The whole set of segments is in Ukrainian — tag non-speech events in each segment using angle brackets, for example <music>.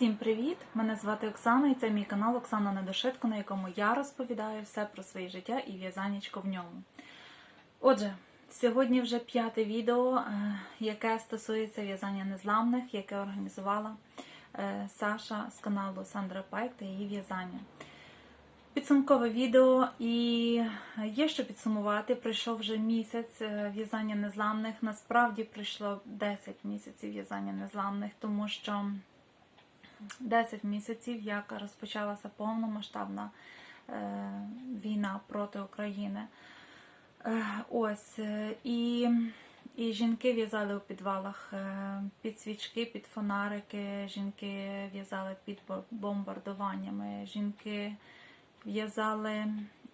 Всім привіт! Мене звати Оксана і це мій канал Оксана Недошитко, на якому я розповідаю все про своє життя і в'язанечко в ньому. Отже, сьогодні вже п'яте відео, е, яке стосується в'язання незламних, яке організувала е, Саша з каналу Сандра Пайк та її в'язання. Підсумкове відео і є що підсумувати. Прийшов вже місяць е, в'язання незламних. Насправді прийшло 10 місяців в'язання незламних, тому що 10 місяців, як розпочалася повномасштабна е, війна проти України. Е, ось е, і, і жінки в'язали у підвалах під свічки, під фонарики, жінки в'язали під бомбардуваннями, жінки в'язали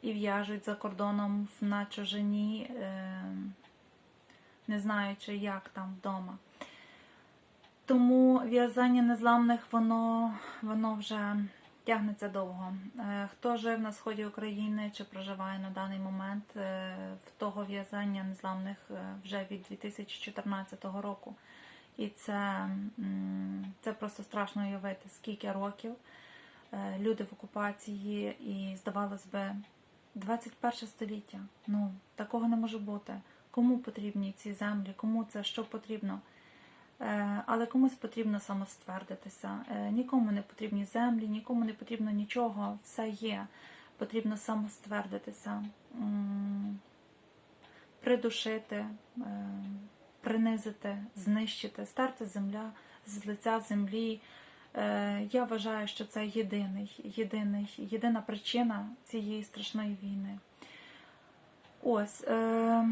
і в'яжуть за кордоном на чужині, не знаючи, як там вдома. Тому в'язання незламних воно, воно вже тягнеться довго. Е, Хто жив на сході України чи проживає на даний момент, е, в того в'язання незламних е, вже від 2014 року. І це, це просто страшно уявити, скільки років люди в окупації, і здавалось би, 21 століття. Ну, такого не може бути. Кому потрібні ці землі, кому це що потрібно? Е, Але комусь потрібно самоствердитися. Е, Нікому не потрібні землі, нікому не потрібно нічого, все є. Потрібно самоствердитися, придушити, е, принизити, знищити, стерти земля з лиця землі. Я вважаю, що це єдиний, єдиний, єдина причина цієї страшної війни. Ось. Е,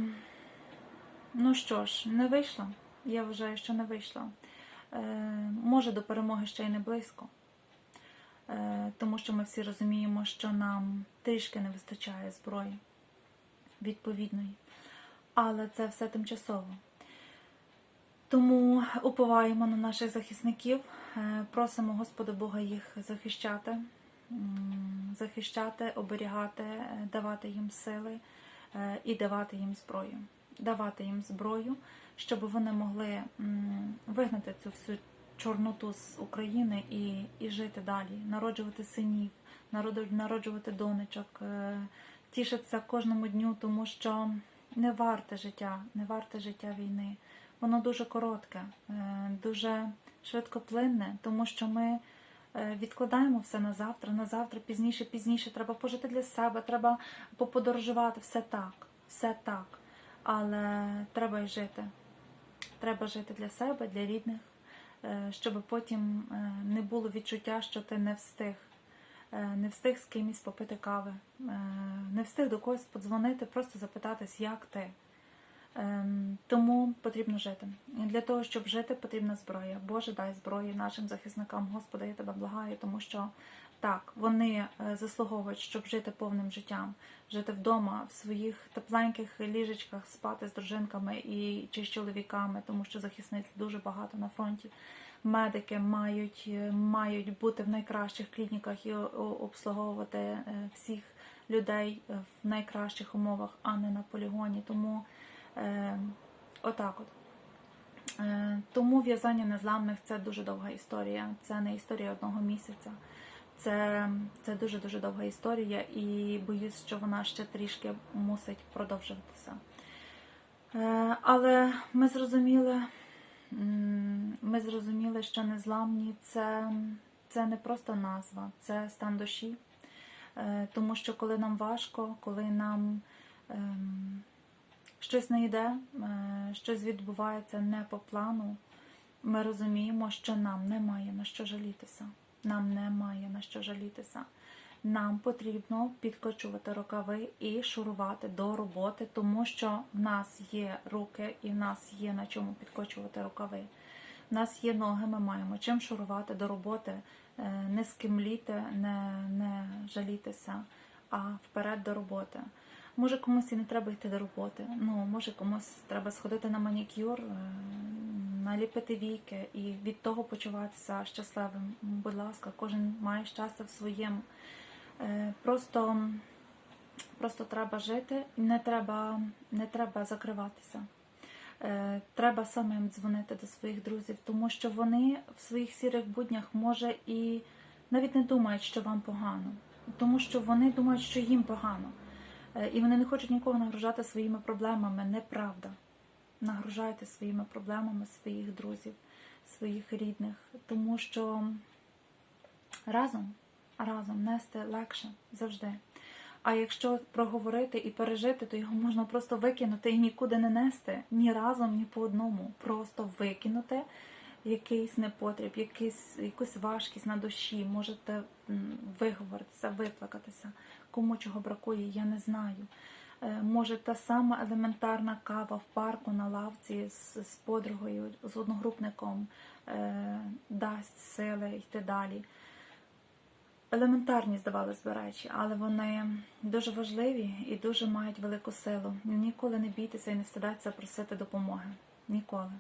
Ну що ж, не вийшло. Я вважаю, що не вийшло. Е, може, до перемоги ще й не близько, е, тому що ми всі розуміємо, що нам трішки не вистачає зброї відповідної. Але це все тимчасово. Тому уповаємо на наших захисників, е, просимо Господа Бога їх захищати, захищати, оберігати, давати їм сили і давати їм зброю. Давати їм зброю, щоб вони могли вигнати цю всю чорноту з України і, і жити далі, народжувати синів, народжувати донечок, е, тішитися кожному дню, тому що не варте життя, не варте життя війни. Воно дуже коротке, е, дуже швидкоплинне, тому що ми е, відкладаємо все на завтра, на завтра, пізніше, пізніше. Треба пожити для себе, треба поподорожувати. Все так, все так. Але треба й жити. Треба жити для себе, для рідних, е, щоб потім е, не було відчуття, що ти не встиг. Е, Не встиг з кимось попити кави, не встиг до когось подзвонити, просто запитатись, як ти. Ем, Тому потрібно жити. Для того, щоб жити, потрібна зброя. Боже, дай зброї нашим захисникам. Господи, я тебе благаю, тому що так, вони е, заслуговують, щоб жити повним життям, жити вдома, в своїх тепленьких ліжечках, спати з дружинками і чи з чоловіками, тому що захисниць дуже багато на фронті. Медики мають, е, мають бути в найкращих клініках і обслуговувати е, всіх людей в найкращих умовах, а не на полігоні. Тому Е, отак от. Тому в'язання незламних це дуже довга історія. Це не історія одного місяця. Це, це дуже-дуже довга історія, і боюсь, що вона ще трішки мусить продовжуватися. Е, але ми зрозуміли, ми зрозуміли, що незламні це, це не просто назва, це стан душі. Е, тому що коли нам важко, коли нам. ем, щось не йде, е, щось відбувається не по плану, ми розуміємо, що нам немає на що жалітися. Нам немає на що жалітися. Нам потрібно підкочувати рукави і шурувати до роботи, тому що в нас є руки і в нас є на чому підкочувати рукави. В нас є ноги, ми маємо чим шурувати до роботи, е, не скимліти, не, не жалітися, а вперед до роботи. Може комусь і не треба йти до роботи. Ну, може комусь треба сходити на манікюр, е, наліпити віки і від того почуватися щасливим. Будь ласка, кожен має щастя в своєму. Е, Просто, просто треба жити не треба, не треба закриватися. Е, Треба самим дзвонити до своїх друзів, тому що вони в своїх сірих буднях може і навіть не думають, що вам погано, тому що вони думають, що їм погано. Е, І вони не хочуть нікого нагружати своїми проблемами. Неправда. Нагружайте своїми проблемами своїх друзів, своїх рідних, тому що разом, разом нести легше завжди. А якщо проговорити і пережити, то його можна просто викинути і нікуди не нести ні разом, ні по одному. Просто викинути якийсь непотріб, якийсь, якусь важкість на душі, можете виговоритися, виплакатися. Кому чого бракує, я не знаю. Е, Може, та сама елементарна кава в парку на лавці з, з подругою, з одногрупником е, дасть сили йти далі. Елементарні, здавалось би, речі, але вони дуже важливі і дуже мають велику силу. Ніколи не бійтеся і не стидайтеся просити допомоги. Ніколи.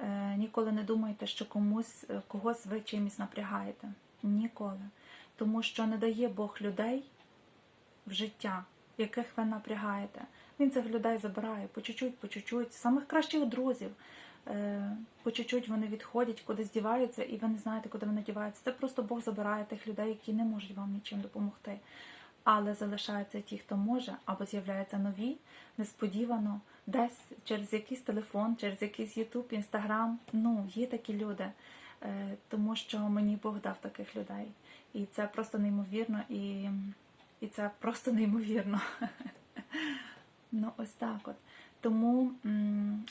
Е, ніколи не думайте, що комусь е, когось ви чимось напрягаєте. Ніколи. Тому що не дає Бог людей в життя, яких ви напрягаєте. Він цих людей забирає по чуть-чуть, по чуть-чуть, самих кращих друзів. Е, По чуть-чуть вони відходять, кудись діваються, і ви не знаєте, куди вони діваються. Це просто Бог забирає тих людей, які не можуть вам нічим допомогти. Але залишаються ті, хто може, або з'являються нові, несподівано, десь через якийсь телефон, через якийсь Ютуб, Інстаграм. Ну, є такі люди, Е, тому що мені Бог дав таких людей. І це просто неймовірно, і, і це просто неймовірно. <laughs> Ну, ось так от. Тому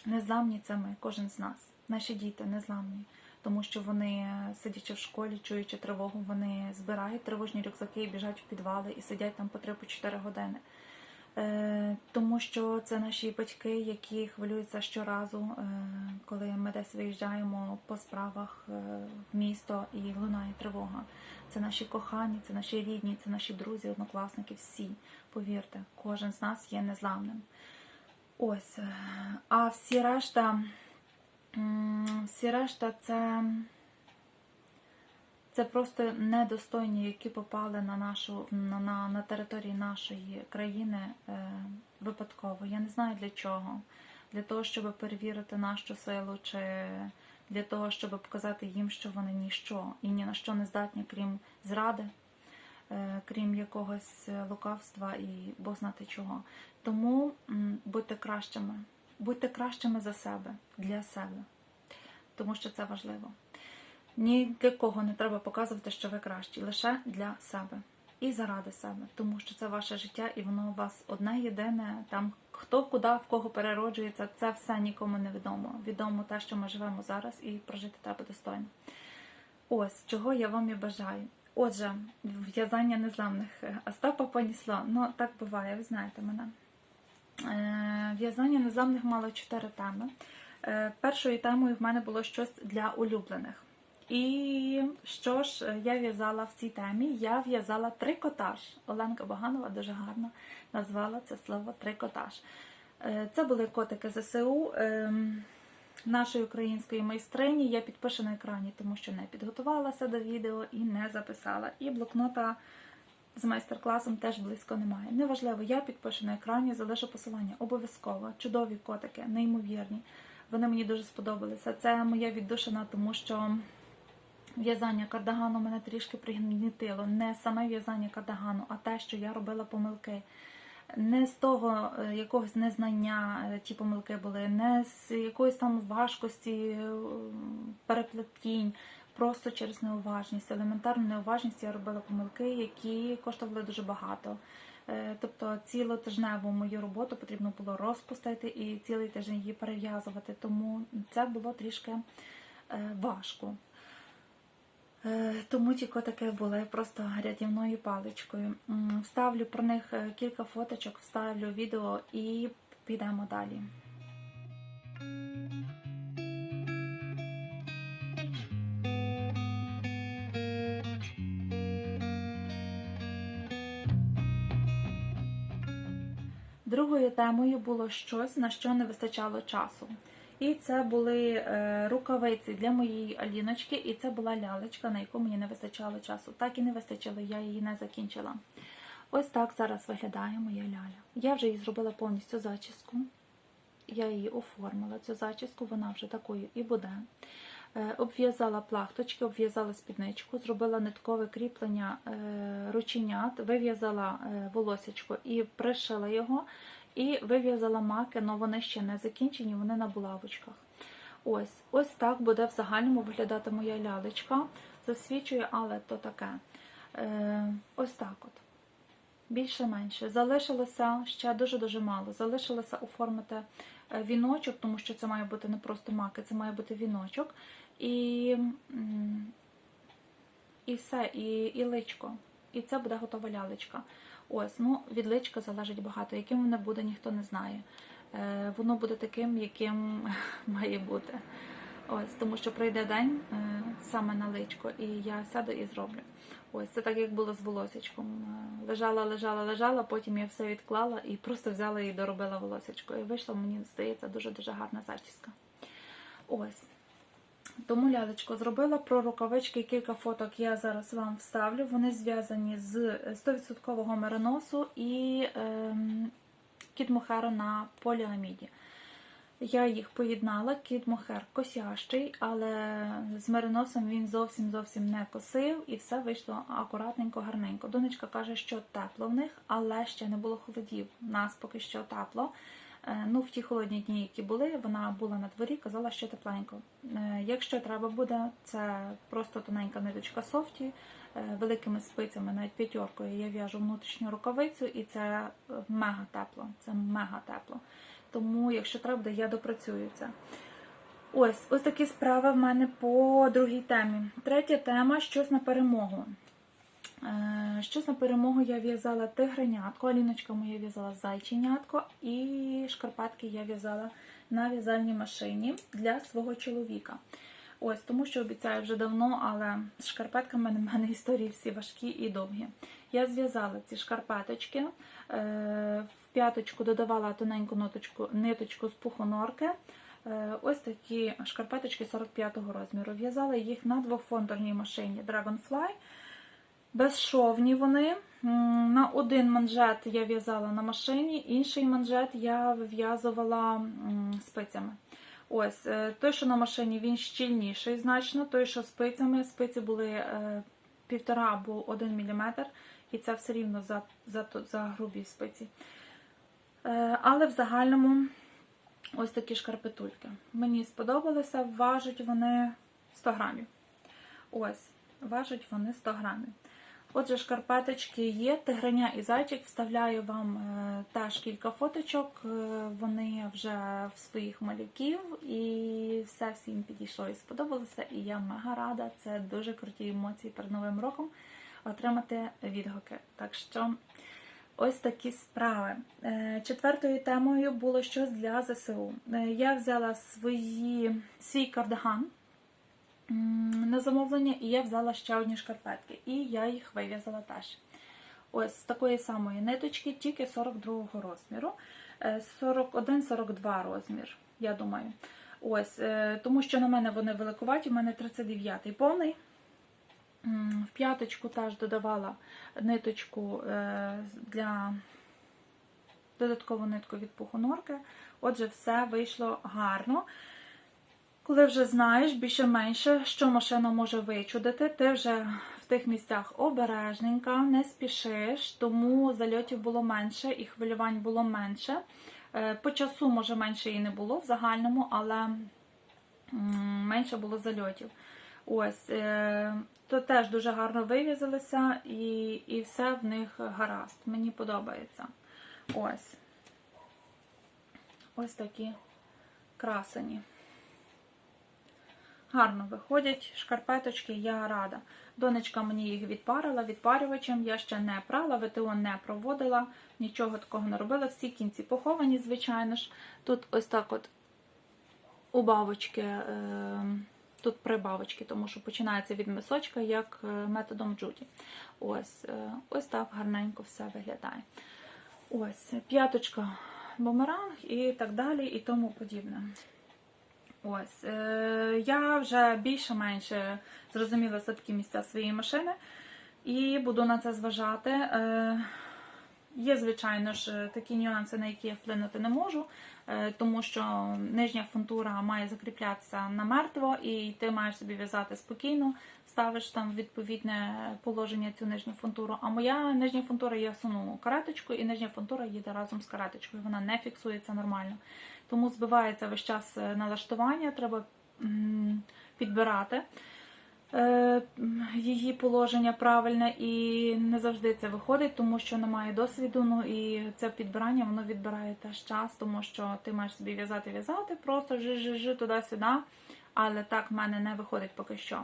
незламні це ми, кожен з нас. Наші діти незламні. Тому що вони, сидячи в школі, чуючи тривогу, вони збирають тривожні рюкзаки і біжать в підвали і сидять там по 3-4 години. Е, тому що це наші батьки, які хвилюються щоразу, е, коли ми десь виїжджаємо по справах е, в місто і лунає тривога. Це наші кохані, це наші рідні, це наші друзі, однокласники, всі. Повірте, кожен з нас є незламним. Ось. А всі решта, всі решта це, це просто недостойні, які попали на нашу на, на, на території нашої країни е, випадково. Я не знаю для чого. Для того, щоб перевірити нашу силу, чи для того, щоб показати їм, що вони ніщо і ні на що не здатні, крім зради, е, крім якогось лукавства і Бог знати чого. Тому м, будьте кращими, будьте кращими за себе, для себе, тому що це важливо. Ні для кого не треба показувати, що ви кращі, лише для себе і заради себе, тому що це ваше життя, і воно у вас одне єдине. Там хто куди в кого перероджується, це все нікому не відомо. Відомо те, що ми живемо зараз, і прожити треба достойно. Ось чого я вам і бажаю. Отже, в'язання незламних Остапа понісло. Ну так буває, ви знаєте мене. Е, В'язання незламних мало чотири теми. Е, Першою темою в мене було щось для улюблених. І що ж я в'язала в цій темі? Я в'язала трикотаж. Оленка Баганова дуже гарно назвала це слово трикотаж. Е, Це були котики ЗСУ ем, нашої української майстрині. Я підпишу на екрані, тому що не підготувалася до відео і не записала. І блокнота з майстер-класом теж близько немає. Неважливо, я підпишу на екрані, залишу посилання. Обов'язково. Чудові котики, неймовірні. Вони мені дуже сподобалися. Це моя віддушина, тому що в'язання кардагану мене трішки пригнітило. Не саме в'язання кардагану, а те, що я робила помилки. Не з того е, якогось незнання е, ті помилки були, не з якоїсь там важкості, е, переплетінь, просто через неуважність. Елементарну неуважність я робила помилки, які коштували дуже багато. Тобто цілотижневу мою роботу потрібно було розпустити і цілий тиждень її перев'язувати, тому це було трішки важко. Е, Тому ті котики були просто рятівною паличкою. Вставлю про них е, кілька фоточок, вставлю відео і підемо далі. Другою темою було щось, на що не вистачало часу. І це були е, рукавиці для моєї Аліночки, і це була лялечка, на яку мені не вистачало часу. Так і не вистачило, я її не закінчила. Ось так зараз виглядає моя ляля. Я вже їй зробила повністю зачіску. Я її оформила, цю зачіску, вона вже такою і буде. Е, Обв'язала плахточки, обв'язала спідничку, зробила ниткове кріплення е, рученят, вив'язала волосечко і пришила його, і вив'язала маки, але вони ще не закінчені, вони на булавочках. Ось, ось так буде в загальному виглядати моя лялечка. Засвічує, але то таке. Е, ось так от. Більше-менше. Залишилося ще дуже-дуже мало. Залишилося оформити е, віночок, тому що це має бути не просто маки, це має бути віночок. І, і все, і, і личко. І це буде готова лялечка. Ось, ну, від личка залежить багато. Яким воно буде, ніхто не знає. Е, воно буде таким, яким <laughs> має бути. Ось, тому що прийде день е, саме на личко, і я сяду і зроблю. Ось це так, як було з волосечком. Е, Лежала, лежала, лежала, потім я все відклала і просто взяла і доробила волосечко. І вийшла, мені здається, дуже-дуже гарна зачіска. Ось. Тому лялечко зробила про рукавички кілька фоток я зараз вам вставлю. Вони зв'язані з 100% мериносу і ем, кіт мохера на поліаміді. Я їх поєднала, кіт мохер косящий, але з мериносом він зовсім зовсім не косив, і все вийшло акуратненько, гарненько. Донечка каже, що тепло в них, але ще не було холодів. Нас поки що тепло. Е, Ну, в ті холодні дні, які були, вона була на дворі, казала, що тепленько. Е, Якщо треба буде, це просто тоненька ниточка софті, е, великими спицями, навіть п'ятеркою я в'яжу внутрішню рукавицю, і це мега тепло. Це мега тепло. Тому, якщо треба я допрацюю це. Ось, ось такі справи в мене по другій темі. Третя тема щось на перемогу. Е, Щось на перемогу я в'язала тигренятко, Аліночка моя в'язала зайченятко, і шкарпетки я в'язала на в'язальній машині для свого чоловіка. Ось, тому що обіцяю вже давно, але з шкарпетками в мене історії всі важкі і довгі. Я зв'язала ці шкарпеточки, е, в п'яточку додавала тоненьку ноточку, ниточку з пухонорки. Е, Ось такі шкарпеточки 45-го розміру. В'язала їх на двофонторній машині Dragonfly. Безшовні вони. На один манжет я в'язала на машині, інший манжет я вив'язувала спицями. Ось, е, той, що на машині, він щільніший значно, той, що спицями, спиці були е, півтора або один міліметр, і це все рівно за, за, за грубі спиці. Е, Але в загальному ось такі шкарпетульки. Мені сподобалися, важать вони 100 грамів. Ось, важать вони 100 грамів. Отже, шкарпеточки є, тигреня і зайчик. Вставляю вам е, теж кілька фоточок. Е, Вони вже в своїх малюків, і все всім підійшло і сподобалося. І я мега рада. Це дуже круті емоції перед Новим роком отримати відгуки. Так що ось такі справи. Е, Четвертою темою було щось для ЗСУ. Я взяла свої, свій кардиган на замовлення, і я взяла ще одні шкарпетки, і я їх вив'язала теж. Ось з такої самої ниточки, тільки 42-го розміру, Е, 41-42 розмір, я думаю. Ось, е, тому що на мене вони великуваті, у мене 39-й повний. В п'яточку теж додавала ниточку е, для додаткову нитку від пухонорки. Отже, все вийшло гарно. Коли вже знаєш більше-менше, що машина може вичудити, ти вже в тих місцях обережненька, не спішиш, тому зальотів було менше і хвилювань було менше. Е, По часу, може, менше і не було в загальному, але менше було зальотів. Ось, е, то теж дуже гарно вив'язалися, і, і все в них гаразд. Мені подобається. Ось. Ось такі красені. Гарно виходять шкарпеточки, я рада. Донечка мені їх відпарила відпарювачем, я ще не прала, ВТО не проводила, нічого такого не робила. Всі кінці поховані, звичайно ж. Тут ось так от у бабочки, е, тут прибавочки, тому що починається від мисочка, як е, методом джуді. Ось, е, ось так гарненько все виглядає. Ось, п'яточка бумеранг і так далі, і тому подібне. Ось, е, я вже більше-менше зрозуміла слабкі місця своєї машини і буду на це зважати. Е, Є, звичайно ж, такі нюанси, на які я вплинути не можу, е, тому що нижня фунтура має закріплятися намертво, і ти маєш собі в'язати спокійно, ставиш там відповідне положення цю нижню фунтуру. А моя нижня фунтура я суну кареточку, і нижня фунтура їде разом з кареточкою. Вона не фіксується нормально. Тому збивається весь час е, налаштування, треба підбирати е, її положення правильне, і не завжди це виходить, тому що немає досвіду. Ну і це підбирання воно відбирає теж час, тому що ти маєш собі в'язати, в'язати, просто жи-жи-жи туди-сюди. Але так в мене не виходить поки що.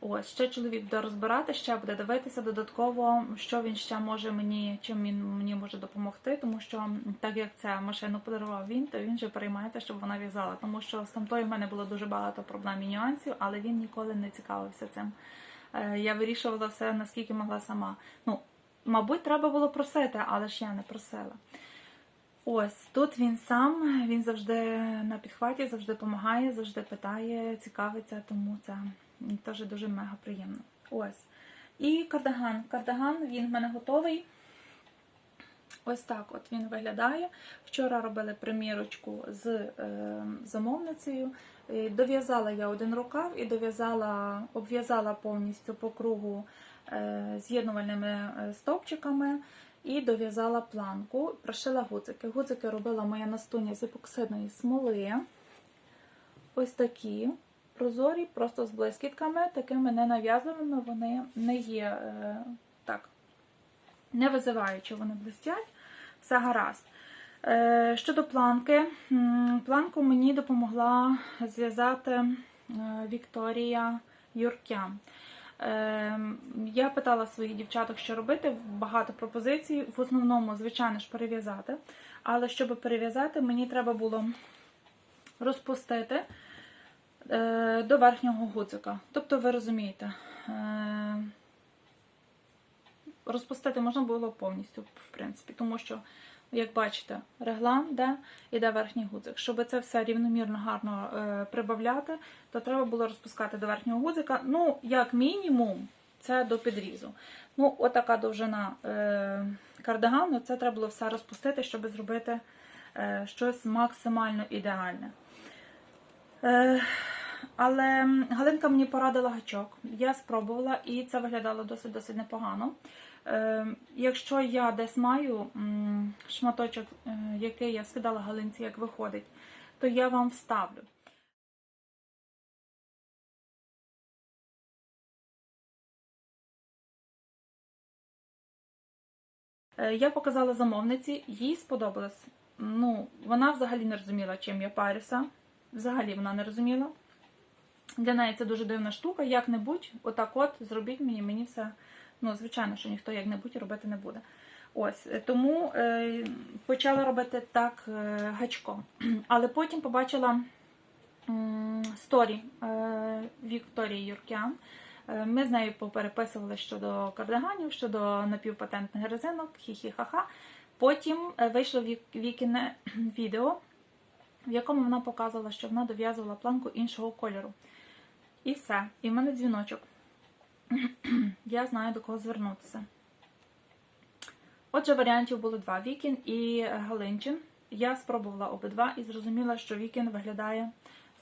Ось ще чоловік буде розбирати, ще буде дивитися додатково, що він ще може мені, чим він мені може допомогти, тому що так як це машину подарував він, то він же переймається, щоб вона в'язала. Тому що з тамтою в мене було дуже багато проблем і нюансів, але він ніколи не цікавився цим. Е, Я вирішувала все наскільки могла сама. Ну, мабуть, треба було просити, але ж я не просила. Ось тут він сам, він завжди на підхваті, завжди допомагає, завжди питає, цікавиться, тому це теж дуже мега приємно. Ось. І кардиган. Кардиган він в мене готовий. Ось так от він виглядає. Вчора робили примірочку з е, замовницею. Е, Дов'язала я один рукав і дов'язала, обв'язала повністю по кругу е, з'єднувальними стовпчиками і дов'язала планку, прошила гудзики. Гудзики робила моя настуня з епоксидної смоли. Ось такі прозорі, просто з блискітками, такими ненав'язливими, вони не є е, так, не визиваючи, вони блистять. Все гаразд. Е, щодо планки, планку мені допомогла зв'язати е, Вікторія Юркян. Я питала своїх дівчаток, що робити, багато пропозицій. В основному, звичайно ж, перев'язати. Але щоб перев'язати, мені треба було розпустити до верхнього гудзика. Тобто, ви розумієте, е, розпустити можна було повністю, в принципі, тому що, як бачите, реглан де іде верхній гудзик. Щоб це все рівномірно гарно е, прибавляти, то треба було розпускати до верхнього гудзика. Ну, як мінімум, це до підрізу. Ну, отака довжина е, кардигану, це треба було все розпустити, щоб зробити е, щось максимально ідеальне. Але Галинка мені порадила гачок. Я спробувала і це виглядало досить досить непогано. Е, якщо я десь маю шматочок, е, який я скидала Галинці, як виходить, то я вам вставлю. Е, Я показала замовниці, їй сподобалось. Ну, вона взагалі не розуміла, чим я парюся. Взагалі вона не розуміла. Для неї це дуже дивна штука. Як-небудь, отак от, зробіть мені, мені все. Ну, звичайно, що ніхто як-небудь робити не буде. Ось, е, тому е, почала робити так е, гачком. <clears throat> Але потім побачила сторі е, Вікторії Юркян. Е, Ми з нею попереписували щодо кардиганів, щодо напівпатентних резинок, хі-хі-ха-ха. Потім е, вийшло вік- вікіне <clears throat> відео, в якому вона показувала, що вона дов'язувала планку іншого кольору. І все. І в мене дзвіночок. <clears throat> Я знаю, до кого звернутися. Отже, варіантів було два: Вікін і Галинчин. Я спробувала обидва і зрозуміла, що Вікін виглядає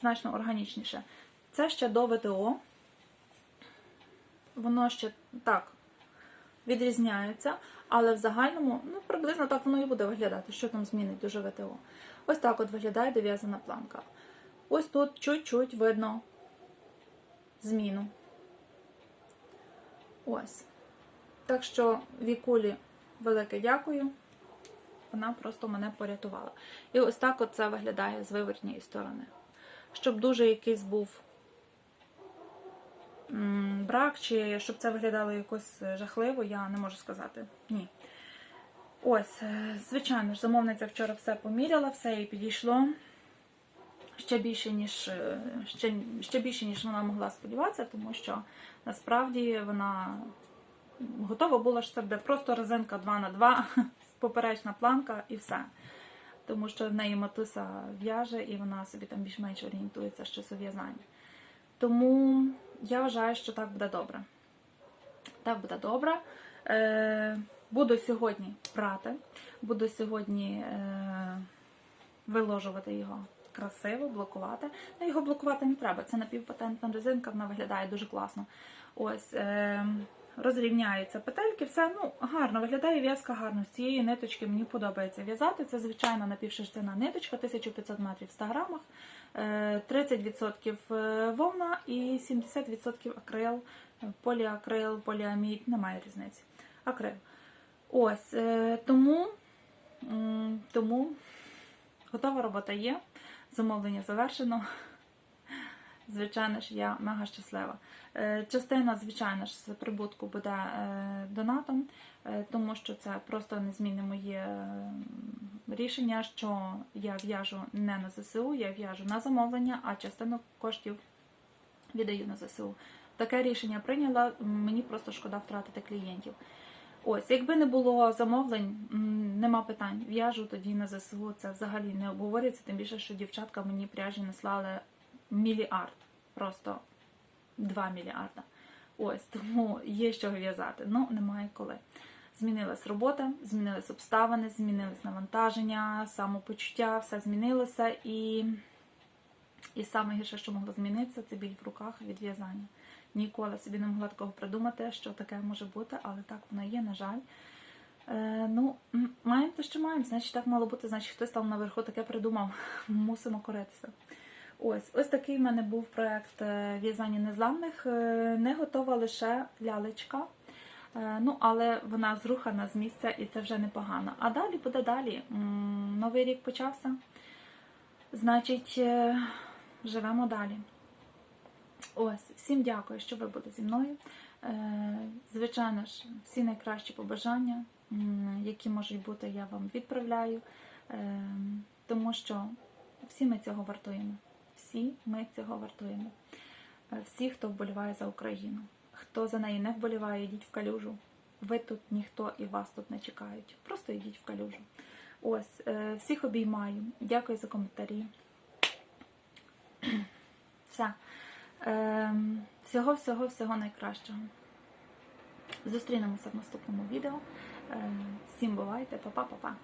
значно органічніше. Це ще до ВТО. Воно ще так відрізняється, але в загальному ну, приблизно так воно і буде виглядати, що там змінить дуже ВТО. Ось так от виглядає дов'язана планка. Ось тут чуть-чуть видно зміну. Ось. Так що Вікулі велике дякую. Вона просто мене порятувала. І ось так от це виглядає з виворотньої сторони. Щоб дуже якийсь був брак, чи щоб це виглядало якось жахливо, я не можу сказати. Ні. Ось, е, звичайно ж, замовниця вчора все поміряла, все їй підійшло. Ще більше, ніж е, ще, ще більше, ніж вона могла сподіватися, тому що насправді вона готова була, що це просто резинка 2 на 2 <laughs> поперечна планка і все. Тому що в неї матуся в'яже і вона собі там більш-менш орієнтується щось у в'язанні. Тому я вважаю, що так буде добре. Так буде добре. Е, Буду сьогодні прати, буду сьогодні е, виложувати його красиво, блокувати. Ну, його блокувати не треба. Це напівпатентна резинка, вона виглядає дуже класно. Ось. Е, Розрівняються петельки, все ну гарно виглядає в'язка гарно. З цієї ниточки мені подобається в'язати. Це звичайна напівшерстяна ниточка, 1500 метрів в 100 грамах, е, 30% вовна і 70% акрил, е, поліакрил, поліамід, немає різниці. Акрил. Ось е, тому, тому готова робота є, замовлення завершено. <laughs> Звичайно ж, я мега щаслива. Е, Частина, звичайно ж, з прибутку буде е, донатом, е, тому що це просто незмінне моє рішення, що я в'яжу не на ЗСУ, я в'яжу на замовлення, а частину коштів віддаю на ЗСУ. Таке рішення прийняла, мені просто шкода втратити клієнтів. Ось, якби не було замовлень, нема питань. В'яжу тоді на ЗСУ, це взагалі не обговорюється, тим більше, що дівчатка мені пряжі наслали мільярд, просто 2 мільярда. Ось, тому є що в'язати. Ну, немає коли. Змінилась робота, змінились обставини, змінились навантаження, самопочуття, все змінилося і. І саме що могло змінитися, це біль в руках від в'язання. Ніколи собі не могла такого придумати, що таке може бути, але так воно є, на жаль. Е, ну, маємо те, що маємо. Значить, так мало бути, значить, хтось там наверху таке придумав. <laughs> Мусимо коритися. Ось, ось такий в мене був проект е, в'язання незламних. Е, Не готова лише лялечка. Е, Ну, але вона зрухана з місця і це вже непогано. А далі буде далі. Новий рік почався. Значить, живемо далі. Ось, всім дякую, що ви були зі мною. Е, Звичайно ж, всі найкращі побажання, які можуть бути, я вам відправляю, Е, тому що всі ми цього вартуємо. Всі ми цього вартуємо. Е, Всі, хто вболіває за Україну. Хто за неї не вболіває, йдіть в калюжу. Ви тут ніхто і вас тут не чекають. Просто йдіть в калюжу. Ось, всіх обіймаю. Дякую за коментарі. <clears throat> Все. Ем, Всього, всього, всього найкращого. Зустрінемося в наступному відео. Е, Всім бувайте, па-па-па-па.